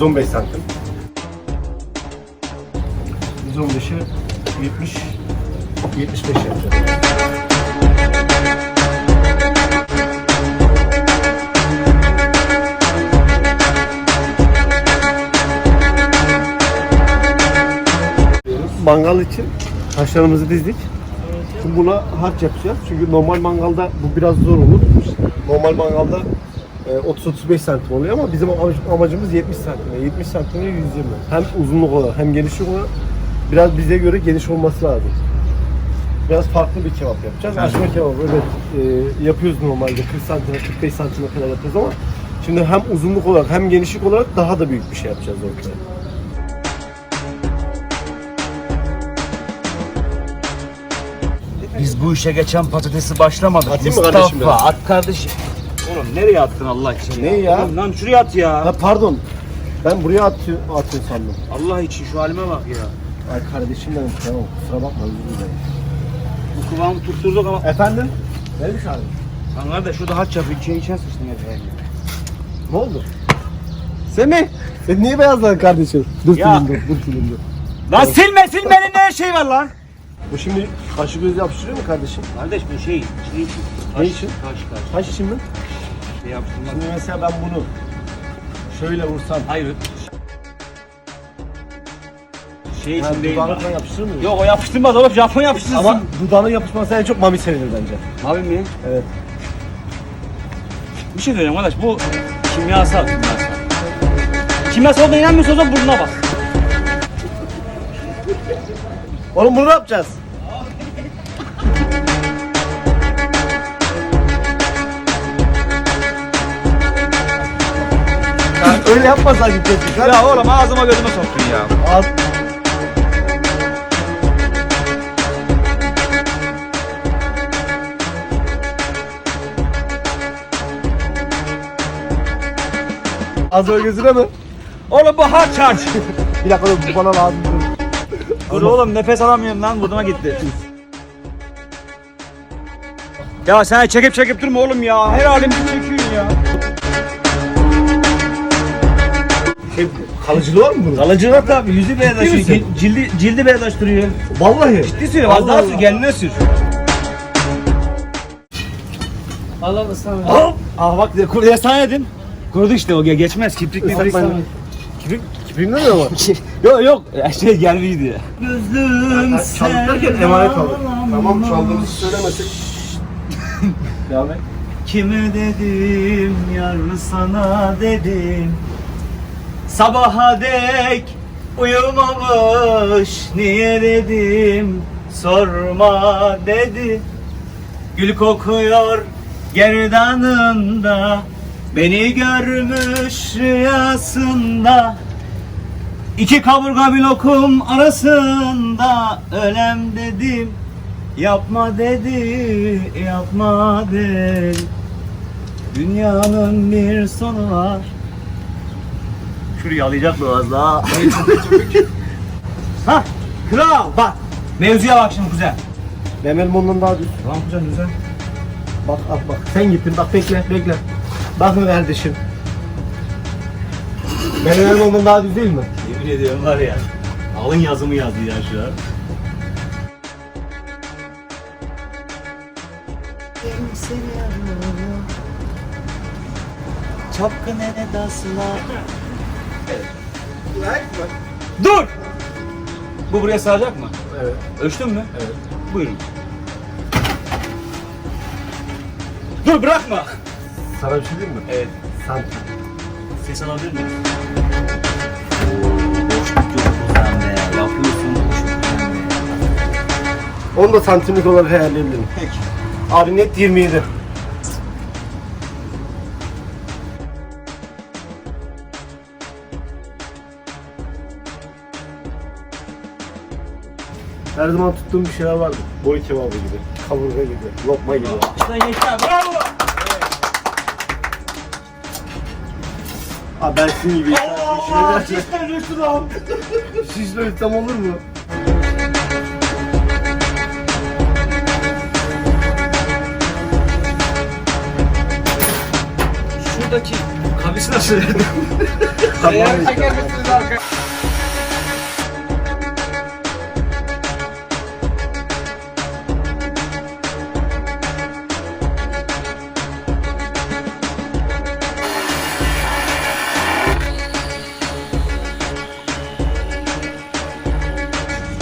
115 santim. 115'e 70 75 yapacağız. Mangal için taşlarımızı dizdik. Şimdi buna harç yapacağız. Çünkü normal mangalda bu biraz zor olur. Normal mangalda 30-35 santim oluyor ama bizim amacı- amacımız 70 santim. 70 santim 120. Hem uzunluk olarak hem genişlik olarak biraz bize göre geniş olması lazım. Biraz farklı bir kebap yapacağız. Açma kebabı evet e, yapıyoruz normalde 40 santime 45 santime kadar yapıyoruz ama şimdi hem uzunluk olarak hem genişlik olarak daha da büyük bir şey yapacağız ortaya. Biz bu işe geçen patatesi başlamadık. Atayım mı Mustafa, kardeşim at kardeşim. Oğlum nereye attın Allah için? Ne ya? Oğlum lan şuraya at ya. Ha pardon. Ben buraya atıyor, atıyor sandım. Allah için şu halime bak ya. Ay kardeşim benim tamam kusura bakma özür dilerim. Bu kıvamı tutturduk ama. Efendim? Neymiş abi? Lan kardeş şurada haç yapıyor. İçine içine sıçtın efendim. Ne oldu? Semih! Sen niye beyazladın kardeşim? Dur Ya. film dur, dur. Lan silme silme elinde her şey var lan. Bu şimdi kaşı göz yapıştırıyor mu kardeşim? Kardeş bu şey. şey için. Ne için? Taş. Kaş için mi? Yaptırmak. Şimdi mesela ben bunu şöyle vursam. Hayır. Şey Yani için değil. dudağına lan. falan yapıştırır mı? Yok o yapıştırmaz oğlum. Japon yapıştırsın. Ama dudağına yapışması en çok mami sevinir bence. Abi mi? Evet. Bir şey söyleyeceğim kardeş. Bu kimyasal. Kimyasal. Kimyasal olduğuna inanmıyorsan o zaman burnuna bak. Oğlum bunu ne yapacağız? Öyle yapmasaydın keşke. Ya oğlum ağzıma gözüme soktun ya. Al. Az o gözüne mi? Oğlum bu harç harç. Bir dakika dur bu bana lazım. dur. Oğlum nefes alamıyorum lan burnuma gitti. Ya sen çekip çekip durma oğlum ya. Her halimizi çekiyorsun ya. Şey, kalıcılığı var mı bunun? Kalıcılık tabii yüzü beyazlaşıyor. misin? Cil- Cildi, cildi beyazlaştırıyor. Vallahi. Ciddi söylüyorum az Allah daha Allah. sür kendine sür. Allah ısrar. Ah bak de kuruya sana yedim. Kurudu işte o ge- geçmez kiprikli değil. mendil. Kibrik, kibriğinde mi var? Yok yok şey gelmeydi. Gözlüm Çaldıklarken emanet aldık. Tamam çaldığımızı söylemesek. Devam et. Kime dedim yar sana dedim Sabaha dek uyumamış niye dedim sorma dedi. Gül kokuyor gerdanında Beni görmüş rüyasında. İki kaburga bir lokum arasında ölem dedim Yapma dedi, yapma dedi. Dünyanın bir sonu var Şurayı alayacak mı az daha? ha, kral bak Mevzuya bak şimdi kuzen Benim ondan daha düz. Tamam kuzen güzel Bak at bak. Sen gittin bak bekle bekle. Bakın kardeşim. Benim elim ondan daha düz değil mi? Yemin ediyorum var ya Alın yazımı yazdı ya şu an Edasılar Dur! Bu buraya sığacak mı? Evet. Ölçtün mü? Evet. Buyurun. Dur bırakma. Sana bir şey diyeyim mi? Evet. Santim. Ses alabilir miyim? Yapıyorsun. Onu da santimlik olarak ayarlayabilirim. Peki. Abi net 27. Her zaman tuttuğum bir şeyler vardı. Boy kebabı gibi, kaburga gibi, lokma gibi. İşte gençler bravo. Abi ben sizin gibi Allah cidden düştü lan. şişme üstem olur mu? Şuradaki kabisi nasıl? Ayarı çeker misiniz arkaya?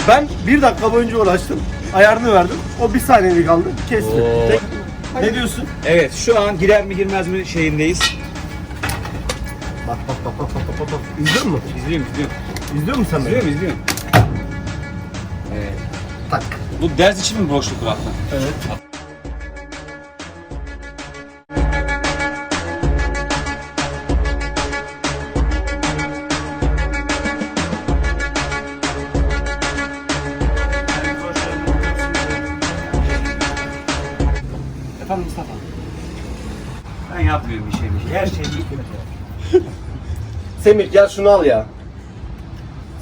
Ben bir dakika boyunca uğraştım. Ayarını verdim. O bir saniyelik kaldı. Kestim. Oo. Tek- Ne diyorsun? Evet şu an girer mi girmez mi şeyindeyiz. Bak bak bak bak bak bak. bak. İzliyor musun? İzliyorum izliyorum. İzliyor musun sen beni? İzliyorum izliyorum. Evet. Tak. Bu ders için mi boşluk bıraktın? Evet. Semih gel şunu al ya.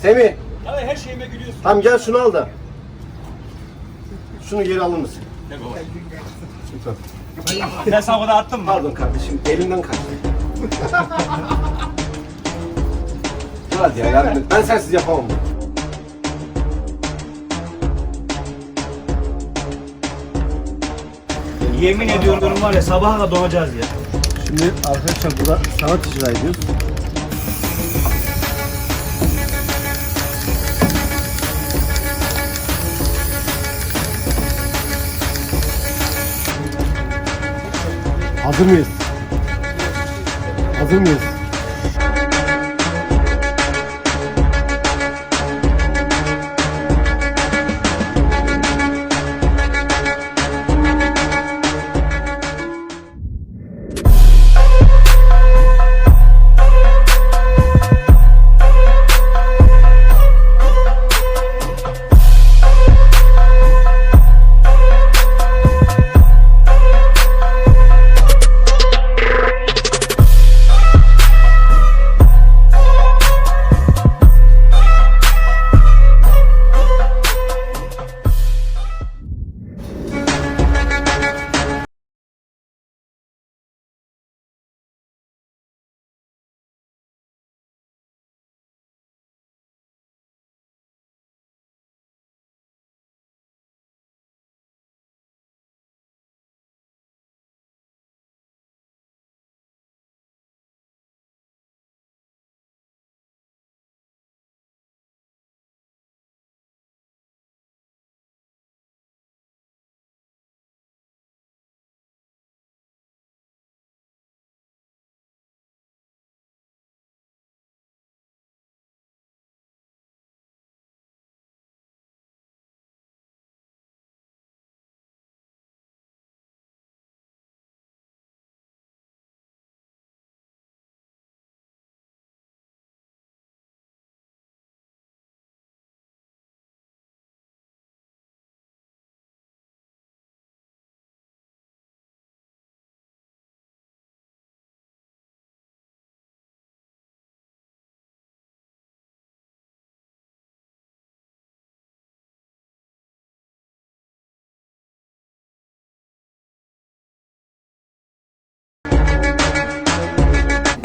Semih Ya her şeyime gülüyorsun. tamam gel şunu al da. Şunu geri alır mısın? Ne baba? Lütfen. Sen sana o kadar attın mı? Pardon kardeşim elimden kaçtı. Hadi ya yardım et. Ben sensiz yapamam bunu. Yemin ediyorum var ya sabaha kadar donacağız ya. Şimdi arkadaşlar burada sanat icra ediyoruz. Hazır mıyız? Hazır mıyız?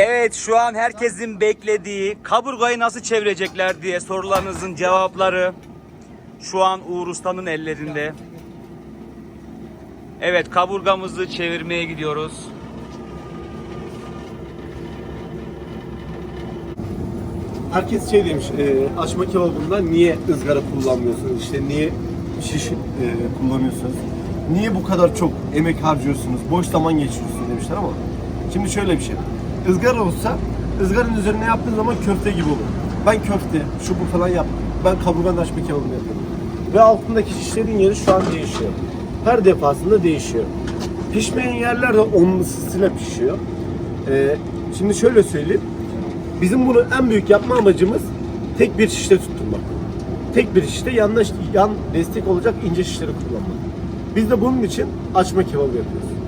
Evet şu an herkesin beklediği kaburgayı nasıl çevirecekler diye sorularınızın cevapları şu an Uğur Usta'nın ellerinde. Evet kaburgamızı çevirmeye gidiyoruz. Herkes şey demiş, e, açma kebabında niye ızgara kullanmıyorsunuz? İşte niye şiş e, kullanıyorsunuz? Niye bu kadar çok emek harcıyorsunuz? Boş zaman geçiriyorsunuz demişler ama şimdi şöyle bir şey. Izgara olsa ızgaranın üzerine yaptığın zaman köfte gibi olur. Ben köfte, şu bu falan yap. Ben kaburganın açma kebabını yapıyorum. Ve altındaki şişlerin yeri şu an değişiyor. Her defasında değişiyor. Pişmeyen yerler de onun ısısıyla pişiyor. E, şimdi şöyle söyleyeyim. Bizim bunu en büyük yapma amacımız tek bir şişte tutturmak. Tek bir şişte yanlış yan destek olacak ince şişleri kullanmak. Biz de bunun için açma kebabı yapıyoruz.